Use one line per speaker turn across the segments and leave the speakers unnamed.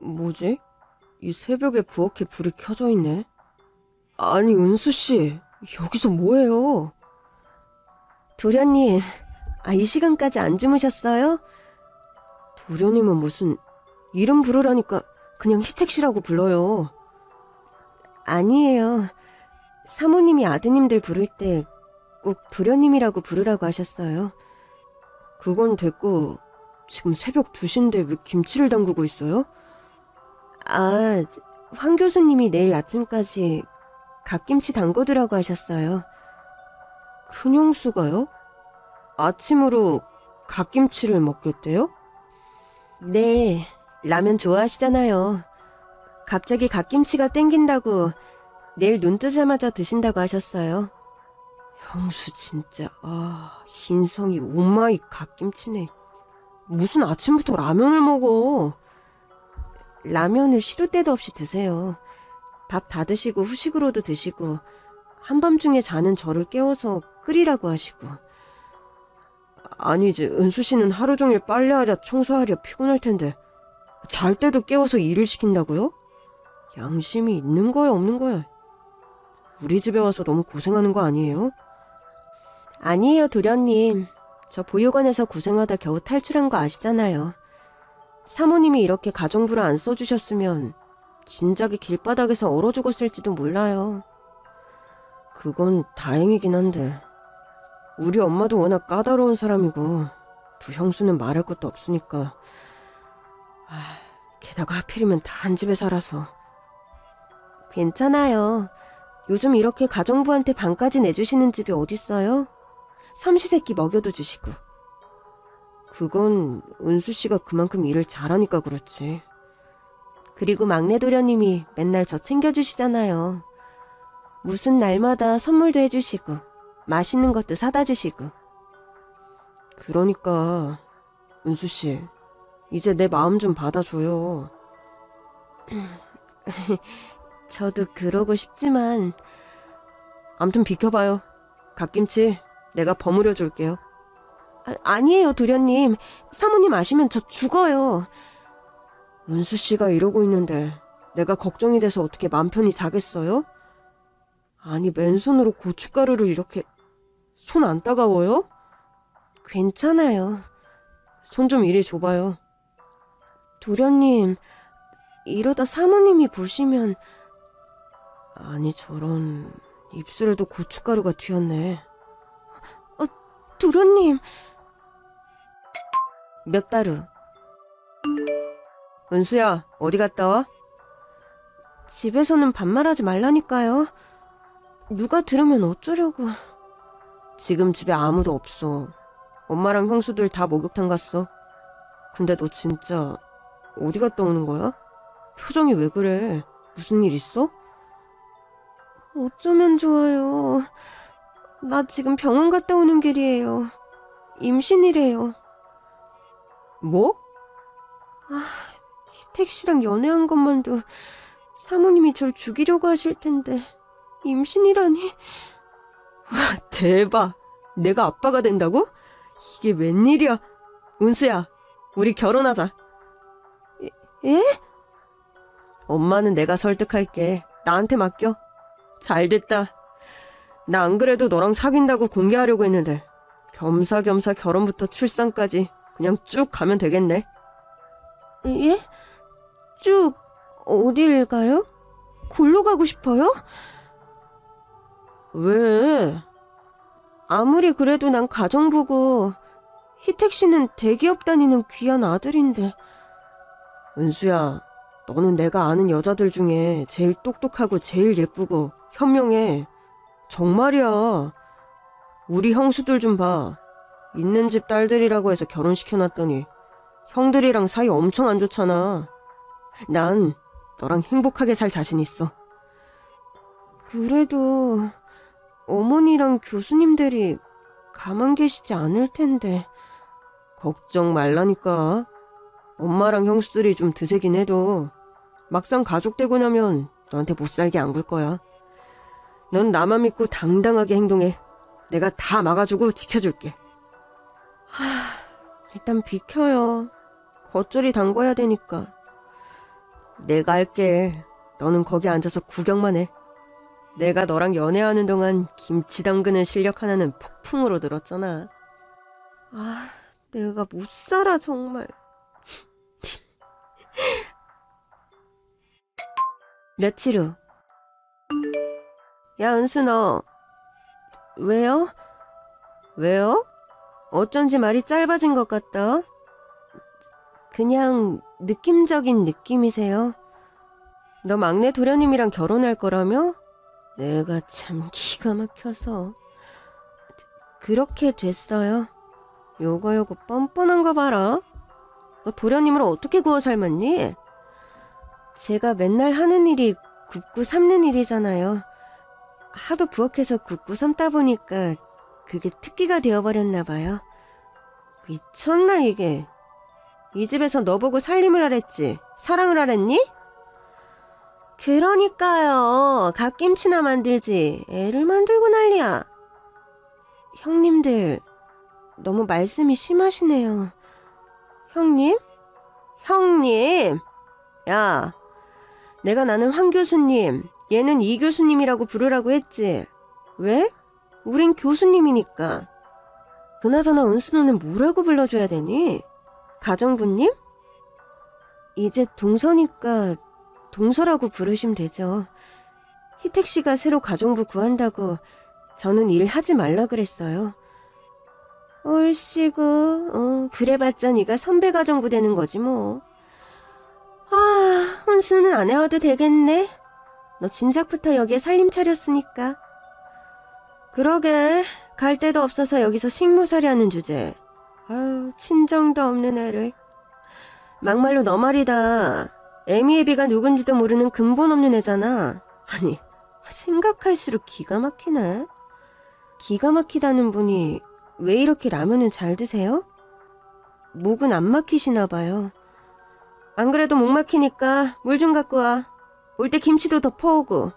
뭐지? 이 새벽에 부엌에 불이 켜져 있네. 아니, 은수 씨, 여기서 뭐해요? 도련님, 아, 이 시간까지 안 주무셨어요? 도련님은 무슨 이름 부르라니까 그냥 희택 씨라고 불러요. 아니에요. 사모님이 아드님들 부를 때 꼭 도련님이라고 부르라고 하셨어요. 그건 됐고, 지금 새벽 2시인데 왜 김치를 담그고 있어요? 아, 황 교수님이 내일 아침까지 갓김치 담궈두라고 하셨어요. 큰형수가요? 아침으로 갓김치를 먹겠대요? 네, 라면 좋아하시잖아요. 갑자기 갓김치가 땡긴다고 내일 눈 뜨자마자 드신다고 하셨어요. 형수 진짜 아 흰성이 오마이 갓김치네. 무슨 아침부터 라면을 먹어? 라면을 시도 때도 없이 드세요. 밥 다 드시고 후식으로도 드시고 한밤중에 자는 저를 깨워서 끓이라고 하시고 아니지 은수 씨는 하루 종일 빨래하랴 청소하랴 피곤할 텐데 잘 때도 깨워서 일을 시킨다고요? 양심이 있는 거야 없는 거야? 우리 집에 와서 너무 고생하는 거 아니에요? 아니에요 도련님 저 보육원에서 고생하다 겨우 탈출한 거 아시잖아요. 사모님이 이렇게 가정부를 안 써주셨으면 진작에 길바닥에서 얼어 죽었을지도 몰라요. 그건 다행이긴 한데 우리 엄마도 워낙 까다로운 사람이고 두 형수는 말할 것도 없으니까 아, 게다가 하필이면 다 한 집에 살아서 괜찮아요. 요즘 이렇게 가정부한테 방까지 내주시는 집이 어딨어요? 삼시세끼 먹여도 주시고. 그건 은수 씨가 그만큼 일을 잘하니까 그렇지. 그리고 막내 도련님이 맨날 저 챙겨주시잖아요. 무슨 날마다 선물도 해주시고, 맛있는 것도 사다 주시고. 그러니까, 은수 씨, 이제 내 마음 좀 받아줘요. 저도 그러고 싶지만, 암튼 비켜봐요. 갓김치 내가 버무려 줄게요. 아, 니에요 도련님. 사모님 아시면 저 죽어요. 은수 씨가 이러고 있는데 내가 걱정이 돼서 어떻게 맘 편히 자겠어요? 아니, 맨손으로 고춧가루를 이렇게 손 안 따가워요? 괜찮아요. 손 좀 이리 줘봐요. 도련님, 이러다 사모님이 보시면 아니 저런 입술에도 고춧가루가 튀었네. 도련님. 몇 달 후. 은수야, 어디 갔다 와? 집에서는 반말하지 말라니까요. 누가 들으면 어쩌려고. 지금 집에 아무도 없어. 엄마랑 형수들 다 목욕탕 갔어. 근데 너 진짜 어디 갔다 오는 거야? 표정이 왜 그래? 무슨 일 있어? 어쩌면 좋아요. 나 지금 병원 갔다 오는 길이에요. 임신이래요. 뭐? 아, 희택 씨랑 연애한 것만도 사모님이 절 죽이려고 하실 텐데 임신이라니. 와, 대박. 내가 아빠가 된다고? 이게 웬일이야. 은수야, 우리 결혼하자. 예? 엄마는 내가 설득할게. 나한테 맡겨. 잘 됐다. 나 안 그래도 너랑 사귄다고 공개하려고 했는데 겸사겸사 결혼부터 출산까지 그냥 쭉 가면 되겠네. 예? 쭉 어딜 가요? 골로 가고 싶어요? 왜? 아무리 그래도 난 가정부고 희택 씨는 대기업 다니는 귀한 아들인데. 은수야, 너는 내가 아는 여자들 중에 제일 똑똑하고 제일 예쁘고 현명해. 정말이야. 우리 형수들 좀 봐. 있는 집 딸들이라고 해서 결혼시켜놨더니 형들이랑 사이 엄청 안 좋잖아. 난 너랑 행복하게 살 자신 있어. 그래도 어머니랑 교수님들이 가만 계시지 않을 텐데. 걱정 말라니까. 엄마랑 형수들이 좀 드세긴 해도 막상 가족 되고 나면 너한테 못 살게 안 굴 거야. 넌 나만 믿고 당당하게 행동해. 내가 다 막아주고 지켜줄게. 하, 일단 비켜요. 겉절이 담궈야 되니까. 내가 할게. 너는 거기 앉아서 구경만 해. 내가 너랑 연애하는 동안 김치 담그는 실력 하나는 폭풍으로 늘었잖아. 아, 내가 못 살아, 정말. 며칠 후. 야, 은수 너. 왜요? 왜요? 어쩐지 말이 짧아진 것 같다. 그냥 느낌적인 느낌이세요. 너 막내 도련님이랑 결혼할 거라며? 내가 참 기가 막혀서. 그렇게 됐어요. 요거 요거 뻔뻔한 거 봐라. 너 도련님을 어떻게 구워 삶았니? 제가 맨날 하는 일이 굽고 삶는 일이잖아요. 하도 부엌에서 굽고 삶다 보니까 그게 특기가 되어버렸나 봐요. 미쳤나 이게. 이 집에서 너 보고 살림을 하랬지. 사랑을 하랬니? 그러니까요. 갓김치나 만들지. 애를 만들고 난리야. 형님들, 너무 말씀이 심하시네요. 형님? 형님! 야, 내가 나는 황 교수님, 얘는 이 교수님이라고 부르라고 했지. 왜? 우린 교수님이니까. 그나저나 은수는 뭐라고 불러줘야 되니? 가정부님? 이제 동서니까 동서라고 부르시면 되죠. 희택 씨가 새로 가정부 구한다고 저는 일 하지 말라 그랬어요. 얼씨구, 어, 그래봤자 네가 선배 가정부 되는 거지 뭐. 아, 혼수는 안 해와도 되겠네. 너 진작부터 여기에 살림 차렸으니까. 그러게, 갈 데도 없어서 여기서 식무살이 하는 주제. 아유, 친정도 없는 애를. 막말로 너 말이다. 에미에비가 누군지도 모르는 근본 없는 애잖아. 아니, 생각할수록 기가 막히네. 기가 막히다는 분이 왜 이렇게 라면은 잘 드세요? 목은 안 막히시나 봐요. 안 그래도 목 막히니까 물 좀 갖고 와. 올 때 김치도 더 퍼오고.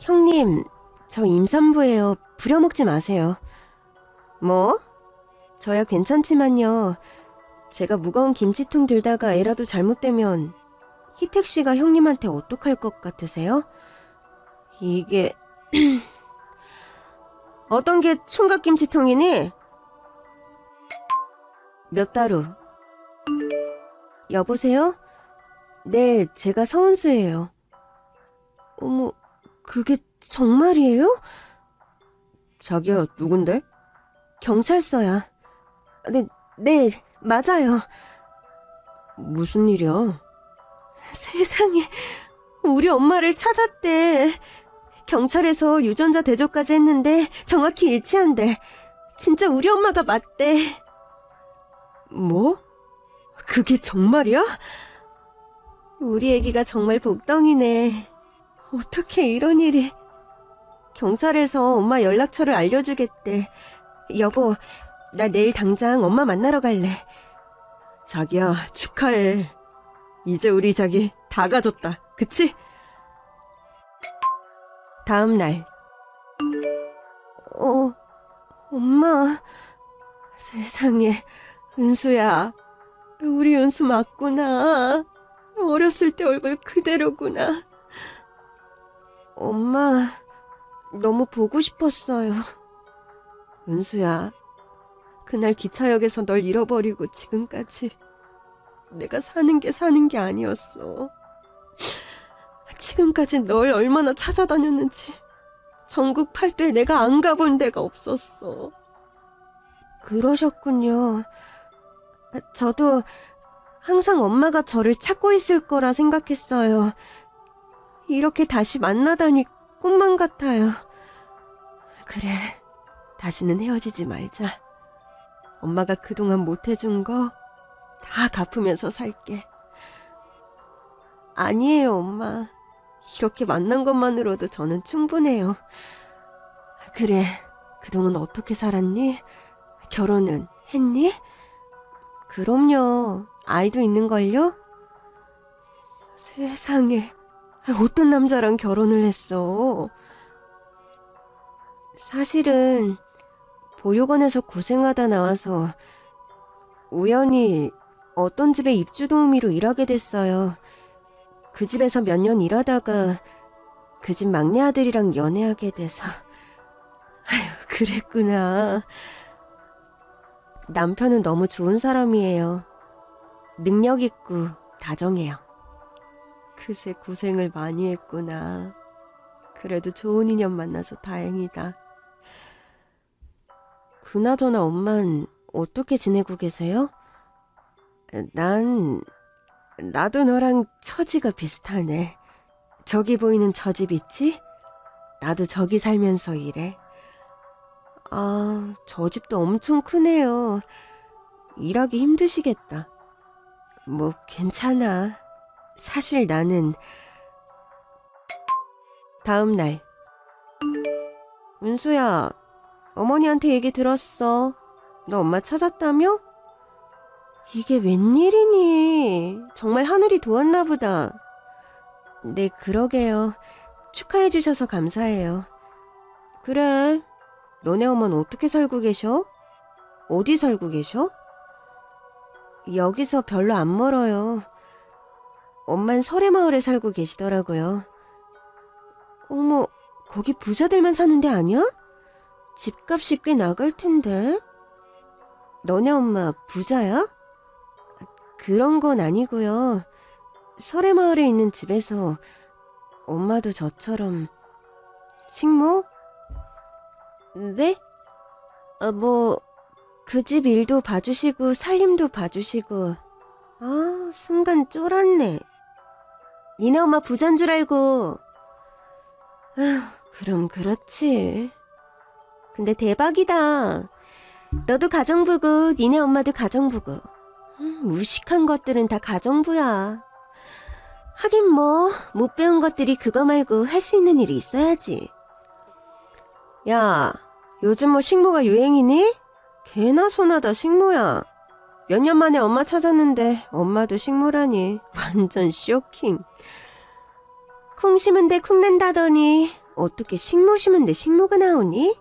형님, 저 임산부예요. 부려먹지 마세요. 뭐? 저야 괜찮지만요. 제가 무거운 김치통 들다가 애라도 잘못되면 희택 씨가 형님한테 어떡할 것 같으세요? 이게 어떤 게 총각 김치통이니? 몇 달 후. 여보세요? 네, 제가 서은수예요. 어머, 그게 정말이에요? 자기야, 누군데? 경찰서야. 네, 네, 맞아요. 무슨 일이야? 세상에, 우리 엄마를 찾았대. 경찰에서 유전자 대조까지 했는데 정확히 일치한대. 진짜 우리 엄마가 맞대. 뭐? 그게 정말이야? 우리 애기가 정말 복덩이네. 어떻게 이런 일이. 경찰에서 엄마 연락처를 알려주겠대. 여보, 나 내일 당장 엄마 만나러 갈래. 자기야, 축하해. 이제 우리 자기 다 가졌다. 그치? 다음 날. 어, 엄마. 세상에, 은수야. 우리 은수 맞구나. 어렸을 때 얼굴 그대로구나. 엄마, 너무 보고 싶었어요. 은수야, 그날 기차역에서 널 잃어버리고 지금까지 내가 사는 게 사는 게 아니었어. 지금까지 널 얼마나 찾아다녔는지 전국 팔도에 내가 안 가본 데가 없었어. 그러셨군요. 저도 항상 엄마가 저를 찾고 있을 거라 생각했어요. 이렇게 다시 만나다니 꿈만 같아요. 그래, 다시는 헤어지지 말자. 엄마가 그동안 못해준 거 다 갚으면서 살게. 아니에요, 엄마. 이렇게 만난 것만으로도 저는 충분해요. 그래, 그동안 어떻게 살았니? 결혼은 했니? 그럼요. 아이도 있는걸요? 세상에. 어떤 남자랑 결혼을 했어? 사실은 보육원에서 고생하다 나와서 우연히 어떤 집에 입주 도우미로 일하게 됐어요. 그 집에서 몇 년 일하다가 그 집 막내 아들이랑 연애하게 돼서 아휴 그랬구나. 남편은 너무 좋은 사람이에요. 능력 있고 다정해요. 그새 고생을 많이 했구나. 그래도 좋은 인연 만나서 다행이다. 그나저나 엄만 어떻게 지내고 계세요? 난 나도 너랑 처지가 비슷하네. 저기 보이는 저 집 있지? 나도 저기 살면서 일해. 아, 저 집도 엄청 크네요. 일하기 힘드시겠다. 뭐, 괜찮아. 사실 나는, 다음 날. 은수야, 어머니한테 얘기 들었어. 너 엄마 찾았다며? 이게 웬일이니? 정말 하늘이 도왔나 보다. 네, 그러게요. 축하해 주셔서 감사해요. 그래. 너네 엄마는 어떻게 살고 계셔? 어디 살고 계셔? 여기서 별로 안 멀어요. 엄만 설해마을에 살고 계시더라고요. 어머, 거기 부자들만 사는 데 아니야? 집값이 꽤 나갈 텐데. 너네 엄마 부자야? 그런 건 아니고요. 설해마을에 있는 집에서 엄마도 저처럼 식모? 네? 아, 뭐, 그 집 일도 봐주시고, 살림도 봐주시고. 아, 순간 쫄았네. 니네 엄마 부자인 줄 알고. 아, 그럼 그렇지. 근데 대박이다. 너도 가정부고, 니네 엄마도 가정부고. 음, 무식한 것들은 다 가정부야. 하긴 뭐, 못 배운 것들이 그거 말고 할 수 있는 일이 있어야지. 야, 요즘 뭐 식모가 유행이니? 개나 소나다 식모야. 몇 년 만에 엄마 찾았는데 엄마도 식모라니 완전 쇼킹. 콩 심은데 콩 난다더니 어떻게 식모 심은데 식모가 나오니?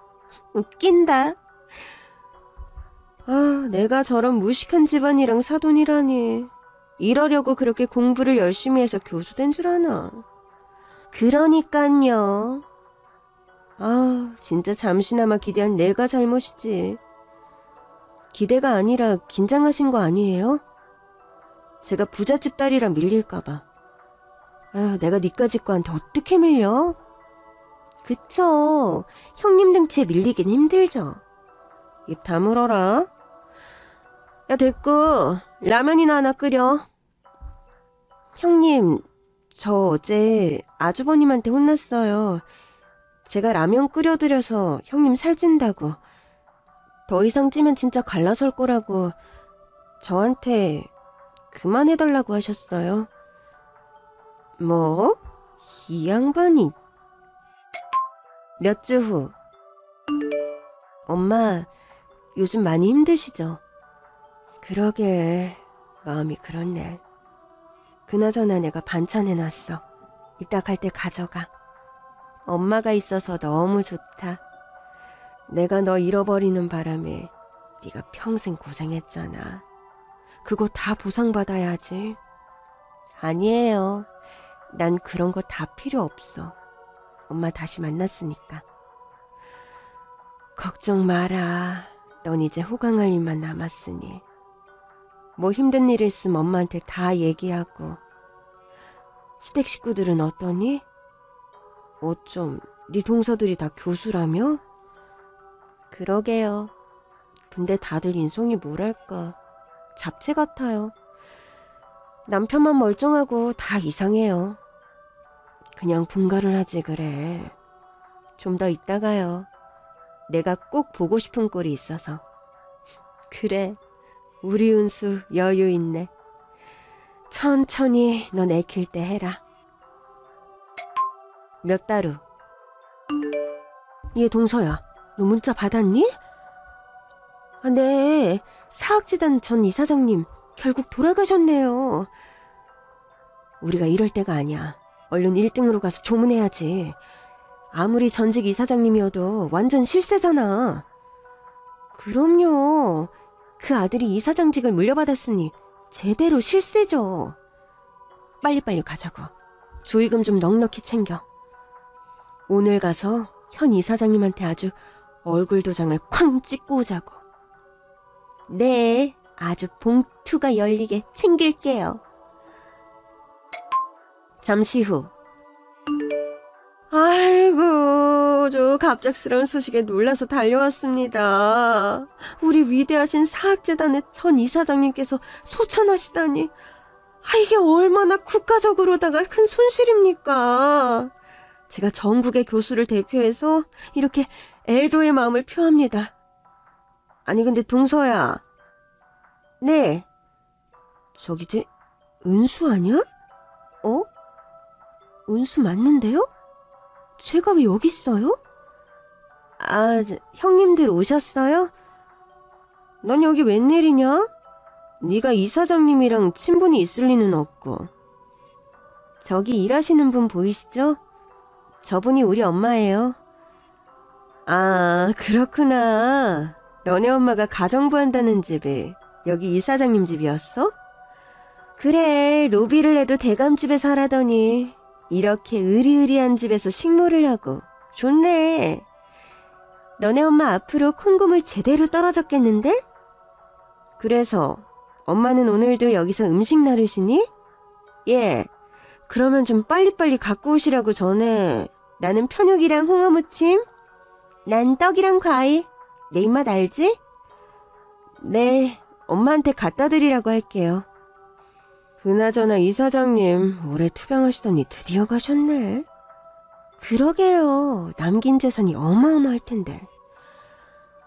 웃긴다. 아, 내가 저런 무식한 집안이랑 사돈이라니. 이러려고 그렇게 공부를 열심히 해서 교수 된 줄 아나. 그러니깐요. 아, 진짜 잠시나마 기대한 내가 잘못이지. 기대가 아니라 긴장하신 거 아니에요? 제가 부잣집 딸이라 밀릴까봐. 아, 내가 니까짓 거한테 어떻게 밀려? 그쵸. 형님 등치에 밀리긴 힘들죠. 입 다물어라. 야, 됐고, 라면이나 하나 끓여. 형님, 저 어제 아주버님한테 혼났어요. 제가 라면 끓여드려서 형님 살찐다고. 더 이상 찌면 진짜 갈라설 거라고 저한테 그만해달라고 하셨어요. 뭐? 이 양반이. 몇 주 후. 엄마, 요즘 많이 힘드시죠? 그러게, 마음이 그렇네. 그나저나 내가 반찬 해놨어. 이따 갈 때 가져가. 엄마가 있어서 너무 좋다. 내가 너 잃어버리는 바람에 네가 평생 고생했잖아. 그거 다 보상받아야지. 아니에요. 난 그런 거 다 필요 없어. 엄마 다시 만났으니까. 걱정 마라. 넌 이제 호강할 일만 남았으니. 뭐 힘든 일 있으면 엄마한테 다 얘기하고. 시댁 식구들은 어떠니? 어쩜 네 동서들이 다 교수라며? 그러게요. 근데 다들 인성이 뭐랄까 잡채 같아요. 남편만 멀쩡하고 다 이상해요. 그냥 분가를 하지 그래. 좀 더 있다가요. 내가 꼭 보고 싶은 꼴이 있어서. 그래, 우리 은수 여유 있네. 천천히 넌 애 킬 때 해라. 몇 달 후. 얘 동서야, 너 문자 받았니? 아, 네. 사학재단 전 이사장님 결국 돌아가셨네요. 우리가 이럴 때가 아니야. 얼른 1등으로 가서 조문해야지. 아무리 전직 이사장님이어도 완전 실세잖아. 그럼요. 그 아들이 이사장직을 물려받았으니 제대로 실세죠. 빨리빨리 가자고. 조의금 좀 넉넉히 챙겨. 오늘 가서 현 이사장님한테 아주 얼굴 도장을 쾅 찍고 오자고. 네, 아주 봉투가 열리게 챙길게요. 잠시 후. 아이고, 저 갑작스러운 소식에 놀라서 달려왔습니다. 우리 위대하신 사학재단의 전 이사장님께서 소천하시다니. 아, 이게 얼마나 국가적으로다가 큰 손실입니까? 제가 전국의 교수를 대표해서 이렇게 애도의 마음을 표합니다. 아니, 근데 동서야. 네. 저기 제 은수 아니야? 어? 은수 맞는데요? 제가 왜 여기 있어요? 아, 저, 형님들 오셨어요? 넌 여기 웬일이냐? 네가 이사장님이랑 친분이 있을 리는 없고. 저기 일하시는 분 보이시죠? 저분이 우리 엄마예요. 아, 그렇구나. 너네 엄마가 가정부 한다는 집이 여기 이사장님 집이었어? 그래, 로비를 해도 대감집에 살아더니 이렇게 으리으리한 집에서 식모를 하고 좋네. 너네 엄마 앞으로 콩고물 제대로 떨어졌겠는데? 그래서 엄마는 오늘도 여기서 음식 나르시니? 예. 그러면 좀 빨리빨리 갖고 오시라고 전해. 나는 편육이랑 홍어무침. 난 떡이랑 과일. 내 입맛 알지? 네. 엄마한테 갖다 드리라고 할게요. 그나저나 이사장님 올해 투병하시더니 드디어 가셨네. 그러게요. 남긴 재산이 어마어마할 텐데.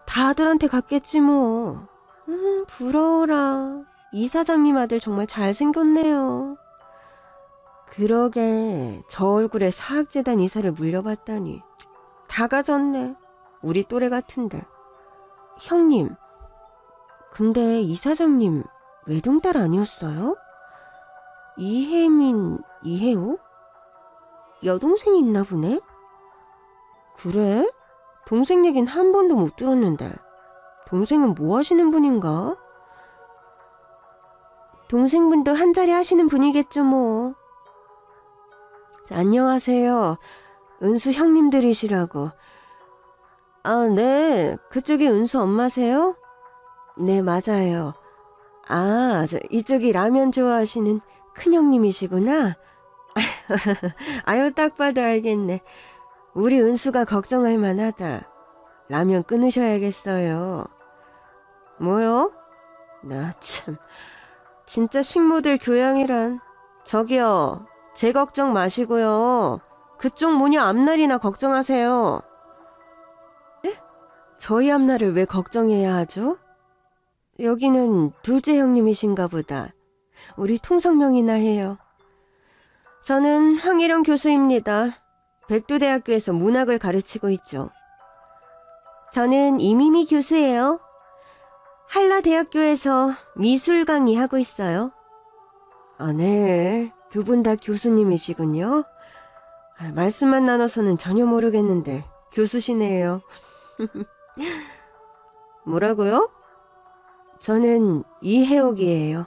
다들한테 갔겠지 뭐. 음, 부러워라. 이사장님 아들 정말 잘생겼네요. 그러게 저 얼굴에 사학재단 이사를 물려받다니 다 가졌네. 우리 또래 같은데. 형님, 근데 이 사장님 외동딸 아니었어요? 이혜민, 이혜호? 여동생이 있나 보네? 그래? 동생 얘긴 한 번도 못 들었는데. 동생은 뭐 하시는 분인가? 동생분도 한 자리 하시는 분이겠죠, 뭐. 자, 안녕하세요. 은수 형님들이시라고. 아, 네. 그쪽이 은수 엄마세요? 네, 맞아요. 아, 저, 이쪽이 라면 좋아하시는 큰형님이시구나. 아유, 딱 봐도 알겠네. 우리 은수가 걱정할 만하다. 라면 끊으셔야겠어요. 뭐요? 나 참. 진짜 식모들 교양이란. 저기요, 제 걱정 마시고요. 그쪽 모녀 앞날이나 걱정하세요. 에? 저희 앞날을 왜 걱정해야 하죠? 여기는 둘째 형님이신가 보다. 우리 통성명이나 해요. 저는 황일영 교수입니다. 백두대학교에서 문학을 가르치고 있죠. 저는 이미미 교수예요. 한라대학교에서 미술 강의하고 있어요. 아, 네. 두 분 다 교수님이시군요. 아, 말씀만 나눠서는 전혀 모르겠는데 교수시네요. 뭐라고요? 저는 이혜옥이에요.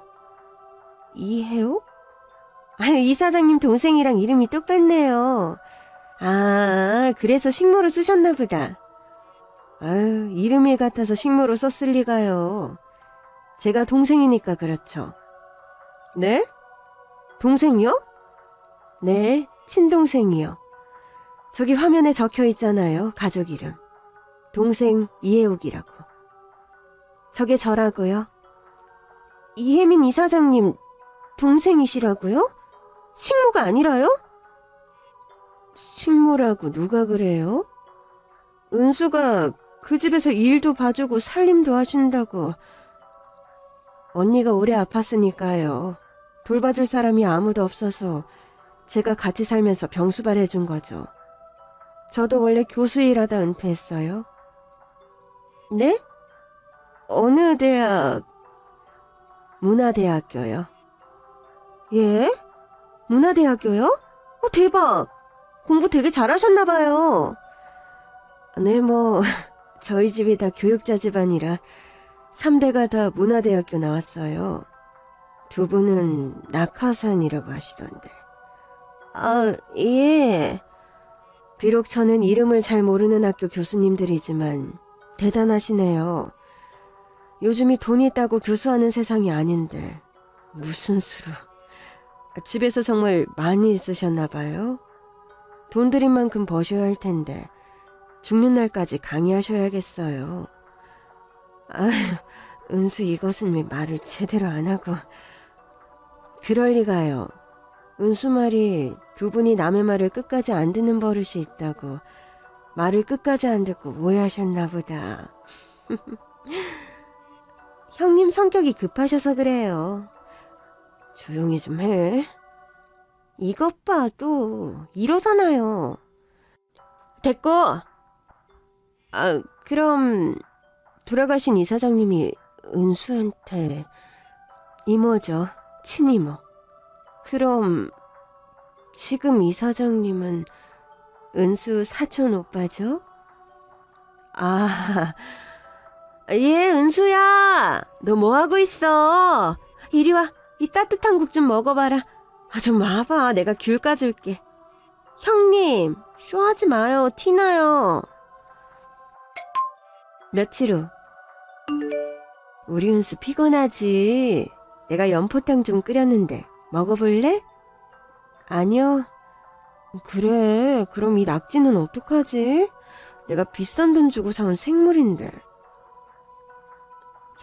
이혜옥? 아, 이사장님 동생이랑 이름이 똑같네요. 아, 그래서 식모로 쓰셨나 보다. 아유, 이름이 같아서 식모로 썼을 리가요. 제가 동생이니까 그렇죠. 네? 동생이요? 네, 친동생이요. 저기 화면에 적혀 있잖아요, 가족 이름. 동생 이혜욱이라고. 저게 저라고요. 이혜민 이사장님 동생이시라고요? 식모가 아니라요? 식모라고 누가 그래요? 은수가 그 집에서 일도 봐주고 살림도 하신다고. 언니가 오래 아팠으니까요. 돌봐줄 사람이 아무도 없어서 제가 같이 살면서 병수발 해준 거죠. 저도 원래 교수 일하다 은퇴했어요. 네? 어느 대학? 문화대학교요. 예? 문화대학교요? 어, 대박! 공부 되게 잘하셨나봐요. 네, 뭐, 저희 집이 다 교육자 집안이라 3대가 다 문화대학교 나왔어요. 두 분은 낙하산이라고 하시던데. 아, 예. 비록 저는 이름을 잘 모르는 학교 교수님들이지만 대단하시네요. 요즘이 돈 있다고 교수하는 세상이 아닌데 무슨 수로. 집에서 정말 많이 있으셨나 봐요. 돈 들인 만큼 버셔야 할 텐데 죽는 날까지 강의하셔야겠어요. 아휴, 은수 이것은 왜 말을 제대로 안 하고. 그럴 리가요. 은수 말이 두 분이 남의 말을 끝까지 안 듣는 버릇이 있다고 말을 끝까지 안 듣고 오해하셨나 보다. 형님 성격이 급하셔서 그래요. 조용히 좀 해. 이것 봐, 또. 이러잖아요. 됐고! 아, 그럼, 돌아가신 이사장님이 은수한테, 이모죠. 친이모. 그럼, 지금 이사장님은 은수 사촌 오빠죠? 아, 예, 은수야! 너 뭐하고 있어? 이리 와. 이 따뜻한 국 좀 먹어봐라. 아, 좀 와봐. 내가 귤 까줄게. 형님, 쇼하지 마요. 티나요. 며칠 후. 우리 은수 피곤하지? 내가 연포탕 좀 끓였는데 먹어볼래? 아니요. 그래. 그럼 이 낙지는 어떡하지? 내가 비싼 돈 주고 사온 생물인데.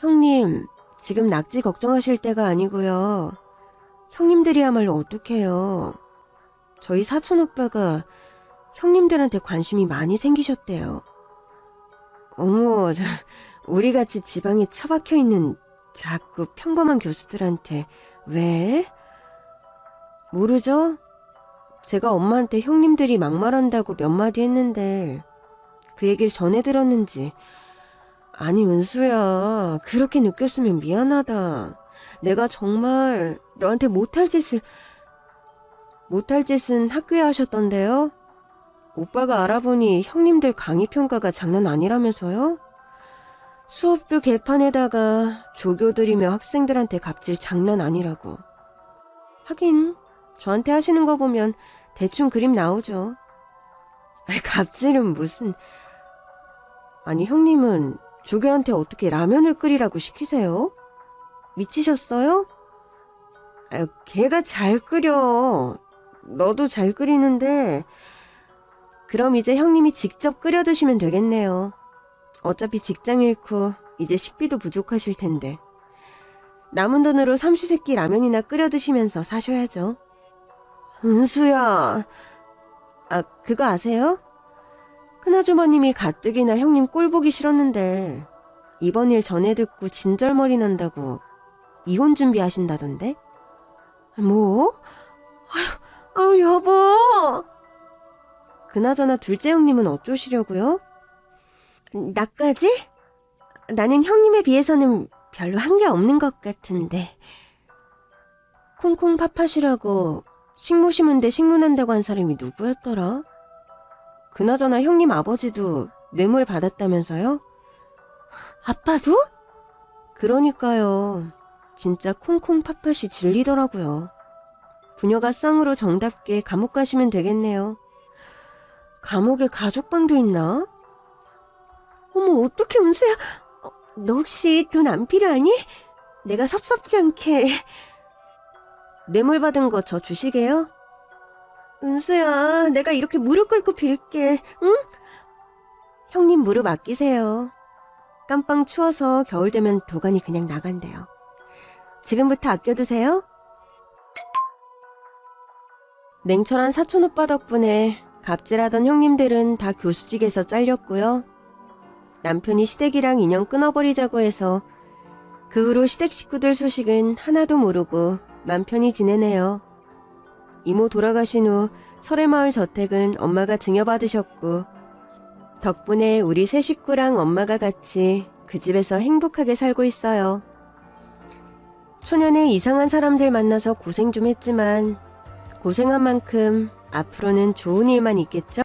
형님, 지금 낙지 걱정하실 때가 아니고요. 형님들이야말로 어떡해요. 저희 사촌 오빠가 형님들한테 관심이 많이 생기셨대요. 어머, 저, 우리 같이 지방에 처박혀 있는 작고 평범한 교수들한테 왜? 모르죠? 제가 엄마한테 형님들이 막말한다고 몇 마디 했는데 그 얘기를 전해 들었는지 아니 은수야 그렇게 느꼈으면 미안하다. 내가 정말 너한테 못할 짓을 못할 짓은 학교에 하셨던데요? 오빠가 알아보니 형님들 강의 평가가 장난 아니라면서요? 수업도 개판에다가 조교들이며 학생들한테 갑질 장난 아니라고. 하긴 저한테 하시는 거 보면 대충 그림 나오죠. 아이, 갑질은 무슨. 아니 형님은 조교한테 어떻게 라면을 끓이라고 시키세요? 미치셨어요? 아유, 걔가 잘 끓여. 너도 잘 끓이는데. 그럼 이제 형님이 직접 끓여 드시면 되겠네요. 어차피 직장 잃고 이제 식비도 부족하실 텐데. 남은 돈으로 삼시세끼 라면이나 끓여 드시면서 사셔야죠. 은수야. 아, 그거 아세요? 큰아주머님이 가뜩이나 형님 꼴 보기 싫었는데 이번 일 전에 듣고 진절머리 난다고 이혼 준비하신다던데? 뭐? 아유, 아유 여보! 그나저나 둘째 형님은 어쩌시려고요? 나까지? 나는 형님에 비해서는 별로 한 게 없는 것 같은데 콩콩 팥팥이라고 식모 심은데 식문한다고 한 사람이 누구였더라? 그나저나 형님 아버지도 뇌물 받았다면서요? 아빠도? 그러니까요. 진짜 콩콩 팥팥이 질리더라고요. 부녀가 쌍으로 정답게 감옥 가시면 되겠네요. 감옥에 가족방도 있나? 어머, 어떻게 은수야? 어, 너 혹시 돈 안 필요하니? 내가 섭섭지 않게 뇌물 받은 거 저 주시게요? 은수야, 내가 이렇게 무릎 꿇고 빌게, 응? 형님 무릎 아끼세요. 깜빵 추워서 겨울 되면 도가니 그냥 나간대요. 지금부터 아껴두세요. 냉철한 사촌 오빠 덕분에 갑질하던 형님들은 다 교수직에서 잘렸고요. 남편이 시댁이랑 인연 끊어버리자고 해서 그 후로 시댁 식구들 소식은 하나도 모르고 맘 편히 지내네요. 이모 돌아가신 후 설해마을 저택은 엄마가 증여받으셨고 덕분에 우리 세 식구랑 엄마가 같이 그 집에서 행복하게 살고 있어요. 초년에 이상한 사람들 만나서 고생 좀 했지만 고생한 만큼 앞으로는 좋은 일만 있겠죠?